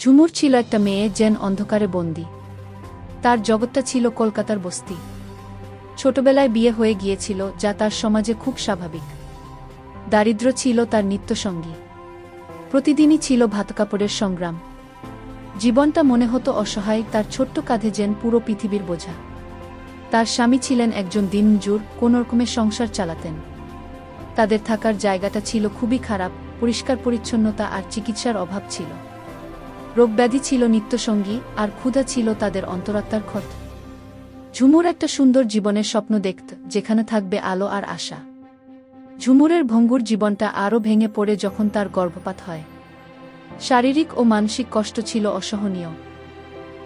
ঝুমুর ছিল একটা মেয়ে যেন অন্ধকারে বন্দি। তার জগৎটা ছিল কলকাতার বস্তি। ছোটবেলায় বিয়ে হয়ে গিয়েছিল, যা তার সমাজে খুব স্বাভাবিক। দারিদ্র ছিল তার নিত্যসঙ্গী। প্রতিদিনই ছিল ভাতকাপড়ের সংগ্রাম। জীবনটা মনে হতো অসহায়, তার ছোট্ট কাঁধে যেন পুরো পৃথিবীর বোঝা। তার স্বামী ছিলেন একজন দিনমজুর কোনোরকমে সংসার চালাতেন। তাদের থাকার জায়গাটা ছিল খুবই খারাপ, পরিষ্কার পরিচ্ছন্নতা আর চিকিৎসার অভাব ছিল। রোগব্যাধি ছিল নিত্যসঙ্গী, আর ক্ষুধা ছিল তাদের অন্তরাত্মার ক্ষত। ঝুমুর একটা সুন্দর জীবনের স্বপ্ন দেখত, যেখানে থাকবে আলো আর আশা। ঝুমুরের ভঙ্গুর জীবনটা আরও ভেঙে পড়ে যখন তার গর্ভপাত হয়। শারীরিক ও মানসিক কষ্ট ছিল অসহনীয়।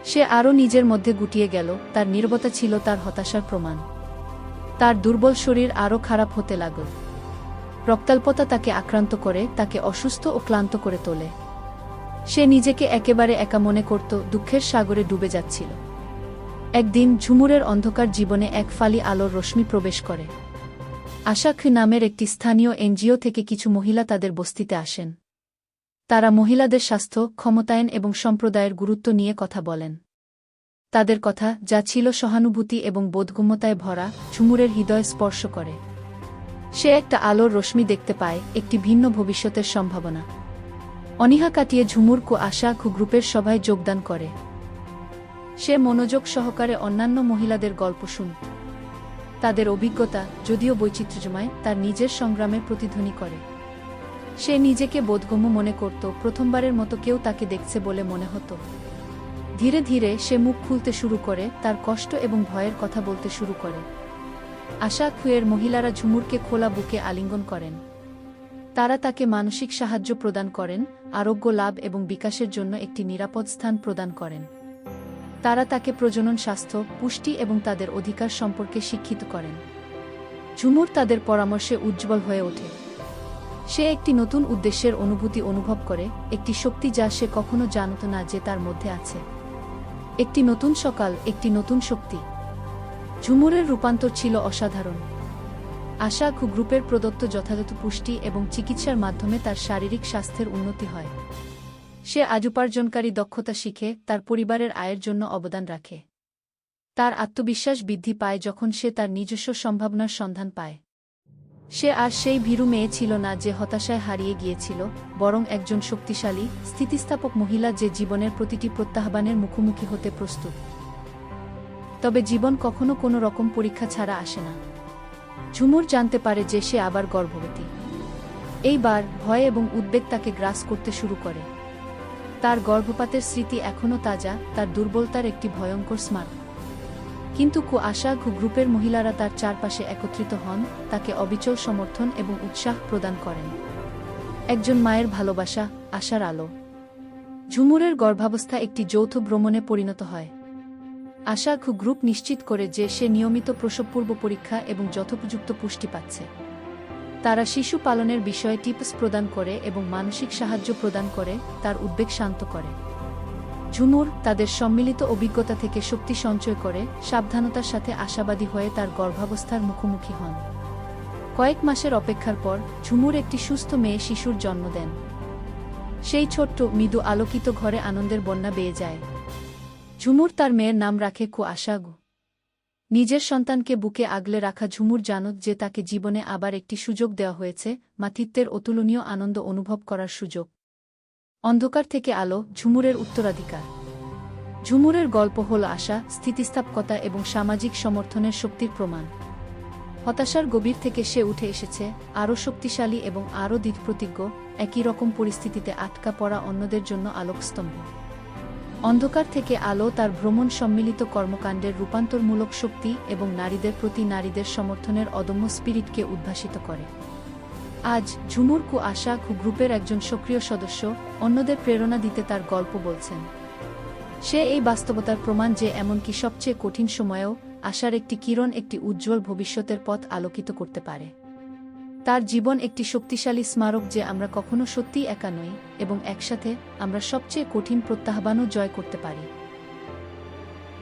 সে আরও নিজের মধ্যে গুটিয়ে গেল, তার নির্বতা ছিল তার হতাশার প্রমাণ। তার দুর্বল শরীর আরও খারাপ হতে লাগল। রক্তাল্পতা তাকে আক্রান্ত করে, তাকে অসুস্থ ও ক্লান্ত করে তোলে। সে নিজেকে একেবারে একা মনে করত, দুঃখের সাগরে ডুবে যাচ্ছিল। একদিন ঝুমুরের অন্ধকার জীবনে এক ফালি আলোর রশ্মি প্রবেশ করে। আশাখ নামের একটি স্থানীয় এনজিও থেকে কিছু মহিলা তাদের বস্তিতে আসেন। তারা মহিলাদের স্বাস্থ্য, ক্ষমতায়ন এবং সম্প্রদায়ের গুরুত্ব নিয়ে কথা বলেন। তাদের কথা, যা ছিল সহানুভূতি এবং বোধগম্যতায় ভরা, ঝুমুরের হৃদয় স্পর্শ করে। সে একটা আলোর রশ্মি দেখতে পায়, একটি ভিন্ন ভবিষ্যতের সম্ভাবনা। অনীহা কাটিয়ে ঝুমুর কো আশা খু গ্রুপের সভায় যোগদান করে। সে মনোযোগ সহকারে অন্যান্য মহিলাদের গল্প শুন। তাদের অভিজ্ঞতা, যদিও বৈচিত্র্যময়, তার নিজের সংগ্রামে প্রতিধ্বনি করে। সে নিজেকে বোধগম্য মনে করত, প্রথমবারের মতো কেউ তাকে দেখছে বলে মনে হতো। ধীরে ধীরে সে মুখ খুলতে শুরু করে, তার কষ্ট এবং ভয়ের কথা বলতে শুরু করে। আশা খুয়ের মহিলারা ঝুমুরকে খোলা বুকে আলিঙ্গন করেন। তারা তাকে মানসিক সাহায্য প্রদান করেন, আরোগ্য লাভ এবং বিকাশের জন্য একটি নিরাপদ স্থান প্রদান করেন। তারা তাকে প্রজনন স্বাস্থ্য, পুষ্টি এবং তাদের অধিকার সম্পর্কে শিক্ষিত করেন। ঝুমুর তাদের পরামর্শে উজ্জ্বল হয়ে ওঠে। সে একটি নতুন উদ্দেশ্যের অনুভূতি অনুভব করে, একটি শক্তি যা সে কখনো জানত না যে তার মধ্যে আছে। একটি নতুন সকাল, একটি নতুন শক্তি। ঝুমুরের রূপান্তর ছিল অসাধারণ। আশা খু গ্রুপের প্রদত্ত যথাযথ পুষ্টি এবং চিকিৎসার মাধ্যমে তার শারীরিক স্বাস্থ্যের উন্নতি হয়। সে আজ উপার্জনকারী দক্ষতা শিখে, তার পরিবারের আয়ের জন্য অবদান রাখে। তার আত্মবিশ্বাস বৃদ্ধি পায় যখন সে তার নিজস্ব সম্ভাবনার সন্ধান পায়। সে আর সেই ভীরু মেয়ে ছিল না যে হতাশায় হারিয়ে গিয়েছিল, বরং একজন শক্তিশালী, স্থিতিস্থাপক মহিলা যে জীবনের প্রতিটি প্রত্যাহ্বানের মুখোমুখি হতে প্রস্তুত। তবে জীবন কখনো কোনো রকম পরীক্ষা ছাড়া আসে না। ঝুমুর জানতে পারে যে সে আবার গর্ভবতী। এইবার ভয় এবং উদ্বেগ তাকে গ্রাস করতে শুরু করে। তার গর্ভপাতের স্মৃতি এখনও তাজা, তার দুর্বলতার একটি ভয়ঙ্কর স্মারক। কিন্তু কু আশা ঘু গ্রুপের মহিলারা তার চারপাশে একত্রিত হন, তাকে অবিচল সমর্থন এবং উৎসাহ প্রদান করেন। একজন মায়ের ভালোবাসা, আশার আলো। ঝুমুরের গর্ভাবস্থা একটি যৌথ ভ্রমণে পরিণত হয়। আশা ঘু গ্রুপ নিশ্চিত করে যে সে নিয়মিত প্রসবপূর্ব পরীক্ষা এবং যথোপযুক্ত পুষ্টি পাচ্ছে। তারা শিশু পালনের বিষয়ে টিপস প্রদান করে এবং মানসিক সাহায্য প্রদান করে, তার উদ্বেগ শান্ত করে। ঝুমুর তাদের সম্মিলিত অভিজ্ঞতা থেকে শক্তি সঞ্চয় করে, সাবধানতার সাথে আশাবাদী হয়ে তার গর্ভাবস্থার মুখোমুখি হন। কয়েক মাসের অপেক্ষার পর ঝুমুর একটি সুস্থ মেয়ে শিশুর জন্ম দেন। সেই ছোট্ট, মৃদু আলোকিত ঘরে আনন্দের বন্যা বেয়ে যায়। ঝুমুর তার মেয়ের নাম রাখে কু আশাগু নিজের সন্তানকে বুকে আগলে রাখা ঝুমুর জানত যে তাকে জীবনে আবার একটি সুযোগ দেওয়া হয়েছে, মাতৃত্বের অতুলনীয় আনন্দ অনুভব করার সুযোগ। অন্ধকার থেকে আলো, ঝুমুরের উত্তরাধিকার। ঝুমুরের গল্প হল আশা, স্থিতিস্থাপকতা এবং সামাজিক সমর্থনের শক্তির প্রমাণ। হতাশার গভীর থেকে সে উঠে এসেছে, আরও শক্তিশালী এবং আরও দৃঢ়প্রতিজ্ঞ, একই রকম পরিস্থিতিতে আটকা পড়া অন্যদের জন্য আলোকস্তম্ভ। অন্ধকার থেকে আলো তার ভ্রমণ সম্মিলিত কর্মকাণ্ডের রূপান্তরমূলক শক্তি এবং নারীদের প্রতি নারীদের সমর্থনের অদম্য স্পিরিটকে উদ্ভাসিত করে। আজ ঝুমুর কু আশা গ্রুপের একজন সক্রিয় সদস্য অন্যদের প্রেরণা দিতে তার গল্প বলছেন। সে এই বাস্তবতার প্রমাণ যে এমনকি সবচেয়ে কঠিন সময়েও আশার একটি কিরণ একটি উজ্জ্বল ভবিষ্যতের পথ আলোকিত করতে পারে। তার জীবন একটি শক্তিশালী স্মারক যে আমরা কখনো সত্যিই একা নই, এবং একসাথে আমরা সবচেয়ে কঠিন প্রত্যাহ্বানও জয় করতে পারি।